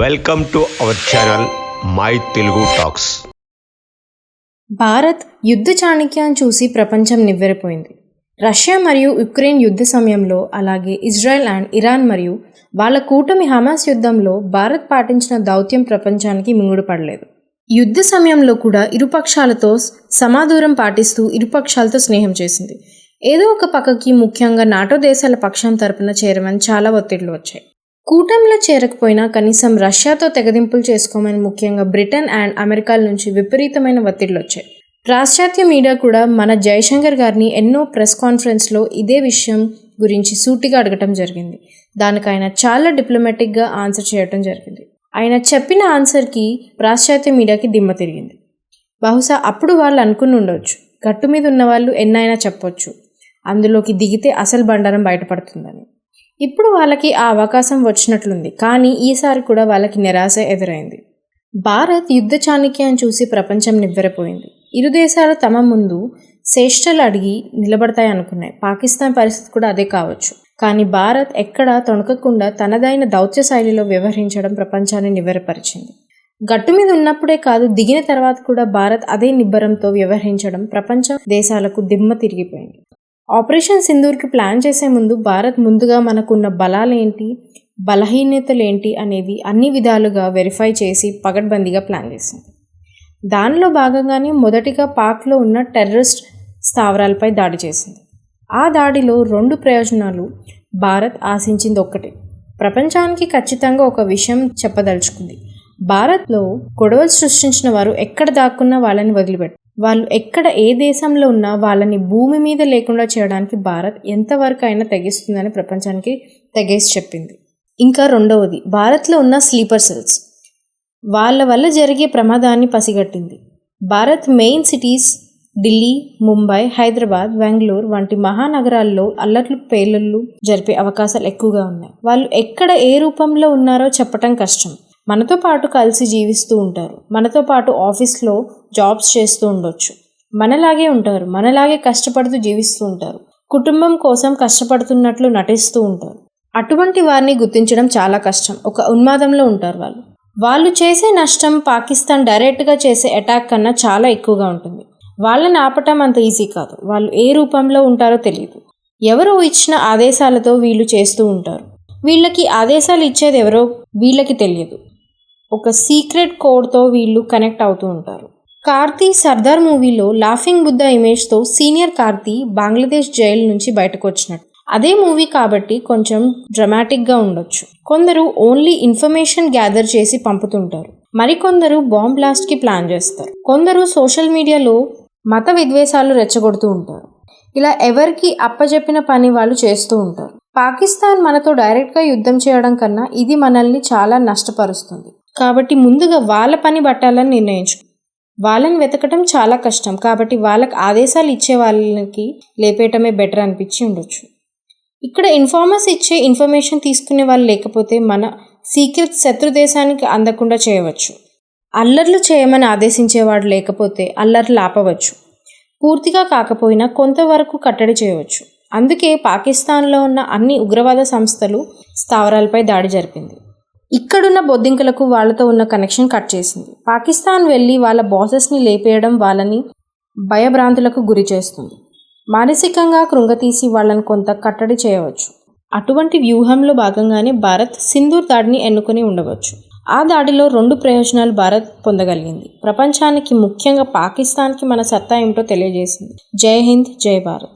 Welcome to our channel my Telugu talks. Bharat యుద్ధ చాణక్యాన్ని చూసి ప్రపంచం నివ్వెరపోయింది. రష్యా మరియు యుక్రెయిన్ యుద్ధ సమయంలో అలాగే ఇజ్రాయెల్ అండ్ ఇరాన్ మరియు వాళ్ళ కూటమి హమాస్ యుద్ధంలో భారత్ పాటించిన దౌత్యం ప్రపంచానికి మింగుడుపడలేదు యుద్ధ సమయంలో కూడా ఇరుపక్షాలతో సమాదూరం పాటిస్తూ ఇరుపక్షాలతో స్నేహం చేసింది. ఏదో ఒక పక్కకి ముఖ్యంగా నాటో దేశాల పక్షం తరపున చేరమని చాలా ఒత్తిళ్ళు వచ్చాయి. కూటమిలో చేరకపోయినా కనీసం రష్యాతో తెగదింపులు చేసుకోమని ముఖ్యంగా బ్రిటన్ అండ్ అమెరికాల నుంచి విపరీతమైన ఒత్తిళ్ళు వచ్చాయి. పాశ్చాత్య మీడియా కూడా మన జయశంకర్ గారిని ఎన్నో ప్రెస్ కాన్ఫరెన్స్లో ఇదే విషయం గురించి సూటిగా అడగటం జరిగింది. దానికి ఆయన చాలా డిప్లొమాటిక్గా ఆన్సర్ చేయటం జరిగింది. ఆయన చెప్పిన ఆన్సర్కి పాశ్చాత్య మీడియాకి దిమ్మ తిరిగింది. బహుశా అప్పుడు వాళ్ళు అనుకుని ఉండవచ్చు గట్టు మీద ఉన్న వాళ్ళు ఎన్నైనా చెప్పొచ్చు. అందులోకి దిగితే అసలు బండారం బయటపడుతుందని. ఇప్పుడు వాళ్ళకి ఆ అవకాశం వచ్చినట్లుంది. కానీ ఈసారి కూడా వాళ్ళకి నిరాశ ఎదురైంది. భారత్ యుద్ధ చాణక్యాన్ని చూసి ప్రపంచం నివ్వెరపోయింది. ఇరు దేశాలు తమ ముందు శ్రేష్టలు అడిగి నిలబడతాయి అనుకున్నాయి. పాకిస్తాన్ పరిస్థితి కూడా అదే కావచ్చు. కానీ భారత్ ఎక్కడా తొణకకుండా తనదైన దౌత్య శైలిలో వ్యవహరించడం ప్రపంచాన్ని నివ్వెరపరిచింది. గట్టు మీద ఉన్నప్పుడే కాదు దిగిన తర్వాత కూడా భారత్ అదే నిబ్బరంతో వ్యవహరించడం ప్రపంచ దేశాలకు దిమ్మ తిరిగిపోయింది. ఆపరేషన్ సింధూర్కి ప్లాన్ చేసే ముందు భారత్ ముందుగా మనకున్న బలాలేంటి బలహీనతలేంటి అనేది అన్ని విధాలుగా వెరిఫై చేసి పగడ్బందీగా ప్లాన్ చేసింది దానిలో భాగంగానే మొదటిగా పాక్లో ఉన్న టెర్రరిస్ట్ స్థావరాలపై దాడి చేసింది. ఆ దాడిలో రెండు ప్రయోజనాలు భారత్ ఆశించింది ఒక్కటే. ప్రపంచానికి ఖచ్చితంగా ఒక విషయం చెప్పదలుచుకుంది. భారత్లో గొడవలు సృష్టించిన వారు ఎక్కడ దాక్కున్నా వాళ్ళని వదిలిపెట్టారు. వాళ్ళు ఎక్కడ ఏ దేశంలో ఉన్నా వాళ్ళని భూమి మీద లేకుండా చేయడానికి భారత్ ఎంతవరకు అయినా తెగిస్తుందని ప్రపంచానికి తెగేసి చెప్పింది. ఇంకా రెండవది భారత్లో ఉన్న స్లీపర్ సెల్స్ వాళ్ళ వల్ల జరిగే ప్రమాదాన్ని పసిగట్టింది. భారత్ మెయిన్ సిటీస్ ఢిల్లీ ముంబై హైదరాబాద్ బెంగళూరు వంటి మహానగరాల్లో అల్లర్లు పేలుళ్ళు జరిపే అవకాశాలు ఎక్కువగా ఉన్నాయి. వాళ్ళు ఎక్కడ ఏ రూపంలో ఉన్నారో చెప్పటం కష్టం. మనతో పాటు కలిసి జీవిస్తూ ఉంటారు. మనతో పాటు ఆఫీస్లో జాబ్స్ చేస్తూ ఉండొచ్చు. మనలాగే ఉంటారు. మనలాగే కష్టపడుతూ జీవిస్తూ ఉంటారు. కుటుంబం కోసం కష్టపడుతున్నట్లు నటిస్తూ ఉంటారు. అటువంటి వారిని గుర్తించడం చాలా కష్టం. ఒక ఉన్మాదంలో ఉంటారు వాళ్ళు. వాళ్ళు చేసే నష్టం పాకిస్తాన్ డైరెక్ట్గా చేసే అటాక్ కన్నా చాలా ఎక్కువగా ఉంటుంది. వాళ్ళని ఆపటం అంత ఈజీ కాదు. వాళ్ళు ఏ రూపంలో ఉంటారో తెలియదు ఎవరో ఇచ్చిన ఆదేశాలతో వీళ్ళు చేస్తూ ఉంటారు. వీళ్ళకి ఆదేశాలు ఇచ్చేది ఎవరో వీళ్ళకి తెలియదు. ఒక సీక్రెట్ కోడ్తో వీళ్ళు కనెక్ట్ అవుతూ ఉంటారు. కార్తీ సర్దార్ మూవీలో లాఫింగ్ బుద్ధ ఇమేజ్తో సీనియర్ కార్తీ బంగ్లాదేశ్ జైలు నుంచి బయటకు వచ్చినట్టు. అదే మూవీ కాబట్టి కొంచెం డ్రమాటిక్గా ఉండొచ్చు. కొందరు ఓన్లీ ఇన్ఫర్మేషన్ గ్యాదర్ చేసి పంపుతుంటారు. మరికొందరు బాంబ్ బ్లాస్ట్కి ప్లాన్ చేస్తారు. కొందరు సోషల్ మీడియాలో మత విద్వేషాలు రెచ్చగొడుతూ ఉంటారు. ఇలా ఎవరికి అప్పజెప్పిన పని వాళ్ళు చేస్తూ ఉంటారు. పాకిస్తాన్ మనతో డైరెక్ట్గా యుద్ధం చేయడం కన్నా ఇది మనల్ని చాలా నష్టపరుస్తుంది. కాబట్టి ముందుగా వాళ్ళ పని పట్టాలని నిర్ణయించు వాళ్ళని వెతకటం చాలా కష్టం. కాబట్టి వాళ్ళకి ఆదేశాలు ఇచ్చే వాళ్ళకి లేపేయటమే బెటర్ అనిపించి ఉండొచ్చు. ఇక్కడ ఇన్ఫార్మర్స్ ఇచ్చే ఇన్ఫర్మేషన్ తీసుకునే వాళ్ళు లేకపోతే మన సీక్రెట్ శత్రు దేశానికి అందకుండా చేయవచ్చు. అల్లర్లు చేయమని ఆదేశించేవాడు లేకపోతే అల్లర్లు ఆపవచ్చు. పూర్తిగా కాకపోయినా కొంతవరకు కట్టడి చేయవచ్చు. అందుకే పాకిస్తాన్లో ఉన్న అన్ని ఉగ్రవాద సంస్థలు స్థావరాలపై దాడి జరిపింది. ఇక్కడున్న బొద్దింకలకు వాళ్ళతో ఉన్న కనెక్షన్ కట్ చేసింది. పాకిస్తాన్ వెళ్ళి వాళ్ళ బాసెస్ని లేపేయడం వాళ్ళని భయభ్రాంతులకు గురి చేస్తుంది. మానసికంగా కృంగతీసి వాళ్ళని కొంత కట్టడి చేయవచ్చు. అటువంటి వ్యూహంలో భాగంగానే భారత్ సింధూర్ దాడిని ఎన్నుకొని ఉండవచ్చు. ఆ దాడిలో రెండు ప్రయోజనాలు భారత్ పొందగలిగింది. ప్రపంచానికి ముఖ్యంగా పాకిస్తాన్కి మన సత్తా ఏమిటో తెలియజేసింది. జై హింద్ జై భారత్.